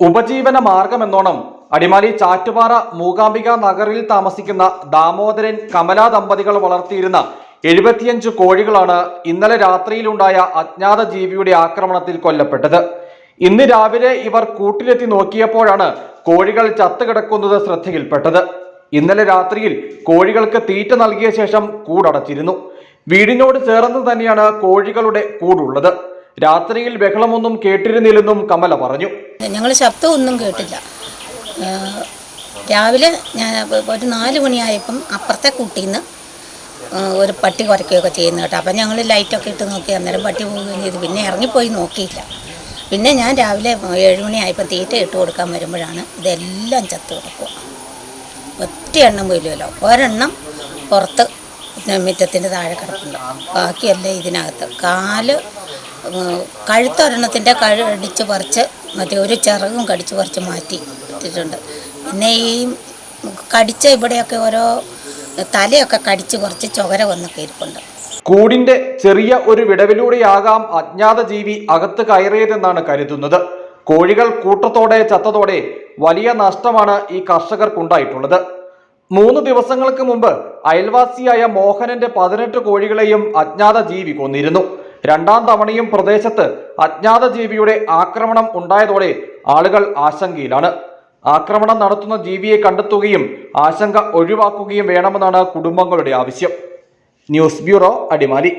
ഉപജീവന മാർഗമെന്നോണം അടിമാലി ചാറ്റുപാറ മൂകാംബിക നഗറിൽ താമസിക്കുന്ന ദാമോദരൻ കമല ദമ്പതികൾ വളർത്തിയിരുന്ന എഴുപത്തിയഞ്ച് കോഴികളാണ് ഇന്നലെ രാത്രിയിലുണ്ടായ അജ്ഞാത ജീവിയുടെ ആക്രമണത്തിൽ കൊല്ലപ്പെട്ടത്. ഇന്ന് രാവിലെ ഇവർ കൂട്ടിലെത്തി നോക്കിയപ്പോഴാണ് കോഴികൾ ചത്തുകിടക്കുന്നത് ശ്രദ്ധയിൽപ്പെട്ടത്. ഇന്നലെ രാത്രിയിൽ കോഴികൾക്ക് തീറ്റ നൽകിയ ശേഷം കൂടടച്ചിരുന്നു. വീടിനോട് ചേർന്ന് തന്നെയാണ് കോഴികളുടെ കൂടുള്ളത്. രാത്രിയിൽ ബഹളമൊന്നും കേട്ടിരുന്നില്ലെന്നും കമല പറഞ്ഞു. ഞങ്ങൾ ശബ്ദമൊന്നും കേട്ടില്ല. രാവിലെ ഞാൻ ഒരു നാല് മണിയായപ്പം അപ്പുറത്തെ കൂട്ടിൽ നിന്ന് ഒരു പട്ടി കുറയ്ക്കുകയൊക്കെ ചെയ്യുന്നു കേട്ടോ. അപ്പം ഞങ്ങൾ ലൈറ്റൊക്കെ ഇട്ട് നോക്കി അന്നേരം പട്ടി പോവുകയും ചെയ്തു. പിന്നെ ഇറങ്ങിപ്പോയി നോക്കിയില്ല. പിന്നെ ഞാൻ രാവിലെ ഏഴ് മണിയായപ്പോൾ തീറ്റ ഇട്ട് കൊടുക്കാൻ വരുമ്പോഴാണ് ഇതെല്ലാം ചത്ത് കിടക്കുക. ഒറ്റ എണ്ണം പോയില്ലല്ലോ. ഒരെണ്ണം പുറത്ത് മിറ്റത്തിന്റെ താഴെ കിടപ്പുണ്ട്. ബാക്കിയല്ല ഇതിനകത്ത്. കാൽ കഴുത്തൊരെണ്ണത്തിന്റെ അടിച്ച് പറിച്ച് മറ്റേ ഒരു ചിറകും കടിച്ച് കുറച്ച് മാറ്റി ഇട്ടിട്ടുണ്ട്. പിന്നെ ഈ കടിച്ച ഇവിടെയൊക്കെ ഓരോ തലയൊക്കെ കടിച്ച് കുറച്ച് ചൊകര വന്നൊക്കെ ഇരിപ്പുണ്ട് കൂടിന്റെ ചെറിയ ഒരു വിടവിലൂടെയാകാം അജ്ഞാത ജീവി അകത്ത് കയറിയതെന്നാണ് കരുതുന്നത്. കോഴികൾ കൂട്ടത്തോടെ ചത്തതോടെ വലിയ നഷ്ടമാണ് ഈ കർഷകർക്കുണ്ടായിട്ടുള്ളത്. മൂന്ന് ദിവസങ്ങൾക്ക് മുമ്പ് അയൽവാസിയായ മോഹനന്റെ പതിനെട്ട് കോഴികളെയും അജ്ഞാത ജീവി കൊന്നിരുന്നു. രണ്ടാം തവണയും പ്രദേശത്ത് അജ്ഞാത ജീവിയുടെ ആക്രമണം ഉണ്ടായതോടെ ആളുകൾ ആശങ്കയിലാണ്. ആക്രമണം നടത്തുന്ന ജീവിയെ കണ്ടെത്തുകയും ആശങ്ക ഒഴിവാക്കുകയും വേണമെന്നാണ് കുടുംബങ്ങളുടെ ആവശ്യം. News bureau Adimali.